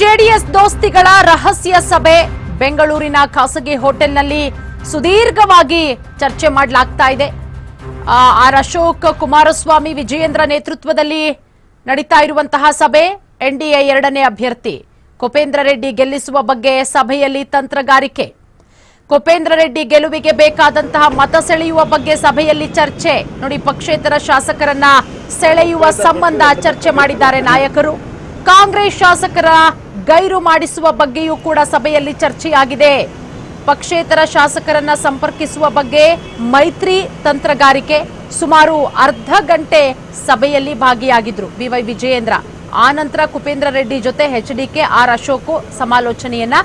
JDS ದೋಸ್ತಿಗಳ ರಹಸ್ಯ ಸಭೆ. ಬೆಂಗಳೂರಿನ ಖಾಸಗಿ ಹೋಟೆಲ್ನಲ್ಲಿ ಸುದೀರ್ಘವಾಗಿ ಚರ್ಚೆ ಮಾಡಲಾಗ್ತಾ ಇದೆ. ಆರ್ ಅಶೋಕ್ ಕುಮಾರಸ್ವಾಮಿ ವಿಜಯೇಂದ್ರ ನೇತೃತ್ವದಲ್ಲಿ ನಡೀತಾ ಇರುವಂತಹ ಸಭೆ, ಎನ್ಡಿಎ ಎರಡನೇ ಅಭ್ಯರ್ಥಿ. ಕುಪೇಂದ್ರ ರೆಡ್ಡಿ ಗೆಲ್ಲಿಸುವ ಬಗ್ಗೆ ಸಭೆಯಲ್ಲಿ ತಂತ್ರಗಾರಿಕೆ. ಕುಪೇಂದ್ರ ರೆಡ್ಡಿ ಗೆಲುವಿಗೆ ಬೇಕಾದಂತಹ ಮತ ಸೆಳೆಯುವ ಬಗ್ಗೆ ಸಭೆಯಲ್ಲಿ ಚರ್ಚೆ. ನೋಡಿ ಪಕ್ಷೇತರ ಶಾಸಕರನ್ನ ಸೆಳೆಯುವ ಸಂಬಂಧ ಚರ್ಚೆ ಮಾಡಿದ್ದಾರೆ ನಾಯಕರು. ಕಾಂಗ್ರೆಸ್ ಶಾಸಕರ ಗೈರು ಮಾಡಿಸುವ ಬಗ್ಗೆಯೂ ಕೂಡ ಸಭೆಯಲ್ಲಿ ಚರ್ಚೆಯಾಗಿದೆ. ಪಕ್ಷೇತರ ಶಾಸಕರನ್ನ ಸಂಪರ್ಕಿಸುವ ಬಗ್ಗೆ ಮೈತ್ರಿ ತಂತ್ರಗಾರಿಕೆ ಸುಮಾರು ಅರ್ಧ ಗಂಟೆ ಸಭೆಯಲ್ಲಿ ಭಾಗಿಯಾಗಿದ್ರು. ಬಿವೈ ವಿಜಯೇಂದ್ರ ಆ ನಂತರ ಕುಪೇಂದ್ರ ರೆಡ್ಡಿ ಜೊತೆ ಎಚ್ಡಿಕೆ ಆರ್ ಅಶೋಕ್ ಸಮಾಲೋಚನೆಯನ್ನ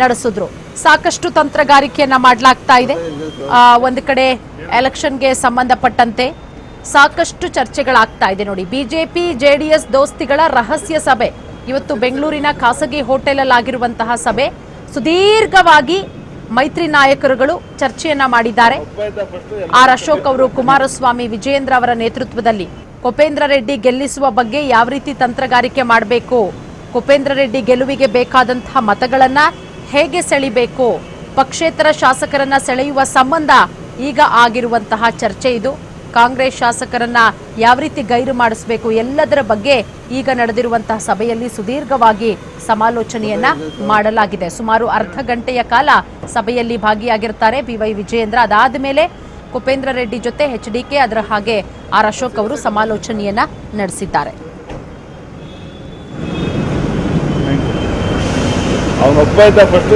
ನಡೆಸಿದ್ರು. ಸಾಕಷ್ಟು ತಂತ್ರಗಾರಿಕೆಯನ್ನ ಮಾಡಲಾಗ್ತಾ ಇದೆ. ಒಂದು ಕಡೆ ಎಲೆಕ್ಷನ್ಗೆ ಸಂಬಂಧಪಟ್ಟಂತೆ ಸಾಕಷ್ಟು ಚರ್ಚೆಗಳಾಗ್ತಾ ಇದೆ ನೋಡಿ. ಬಿಜೆಪಿ, ಜೆಡಿಎಸ್ ದೋಸ್ತಿಗಳ ರಹಸ್ಯ ಸಭೆ. ಇವತ್ತು ಬೆಂಗಳೂರಿನ ಖಾಸಗಿ ಹೋಟೆಲ್ ಆಗಿರುವಂತಹ ಸಭೆ. ಸುದೀರ್ಘವಾಗಿ ಮೈತ್ರಿ ನಾಯಕರುಗಳು ಚರ್ಚೆಯನ್ನ ಮಾಡಿದ್ದಾರೆ. ಆರ್ ಅಶೋಕ್ ಅವರು, ಕುಮಾರಸ್ವಾಮಿ, ವಿಜಯೇಂದ್ರ ಅವರ ನೇತೃತ್ವದಲ್ಲಿ. ಕುಪೇಂದ್ರ ರೆಡ್ಡಿ ಗೆಲ್ಲಿಸುವ ಬಗ್ಗೆ ಯಾವ ರೀತಿ ತಂತ್ರಗಾರಿಕೆ ಮಾಡಬೇಕು? ಕುಪೇಂದ್ರ ರೆಡ್ಡಿ ಗೆಲುವಿಗೆ ಬೇಕಾದಂತಹ ಮತಗಳನ್ನ ಹೇಗೆ ಸೆಳಿಬೇಕು? ಪಕ್ಷೇತರ ಶಾಸಕರನ್ನ ಸೆಳೆಯುವ ಸಂಬಂಧ ಈಗ ಆಗಿರುವಂತಹ ಚರ್ಚೆ ಇದು. ಕಾಂಗ್ರೆಸ್ ಶಾಸಕರನ್ನ ಯಾವ ರೀತಿ ಗೈರು ಮಾಡಿಸಬೇಕು ಎಲ್ಲದರ ಬಗ್ಗೆ ಈಗ ನಡೆದಿರುವಂತಹ ಸಭೆಯಲ್ಲಿ ಸುದೀರ್ಘವಾಗಿ ಸಮಾಲೋಚನೆಯನ್ನ ಮಾಡಲಾಗಿದೆ. ಸುಮಾರು ಅರ್ಧ ಗಂಟೆಯ ಕಾಲ ಸಭೆಯಲ್ಲಿ ಭಾಗಿಯಾಗಿರ್ತಾರೆ ಬಿವೈ ವಿಜಯೇಂದ್ರ. ಅದಾದ ಮೇಲೆ ಕುಪೇಂದ್ರ ರೆಡ್ಡಿ ಜೊತೆ ಎಚ್ಡಿಕೆ ಅದರ ಹಾಗೆ ಆರ್ ಅಶೋಕ್ ಅವರು ಸಮಾಲೋಚನೆಯನ್ನ ನಡೆಸಿದ್ದಾರೆ. ಅವನೊಬ್ಬ ಫಸ್ಟ್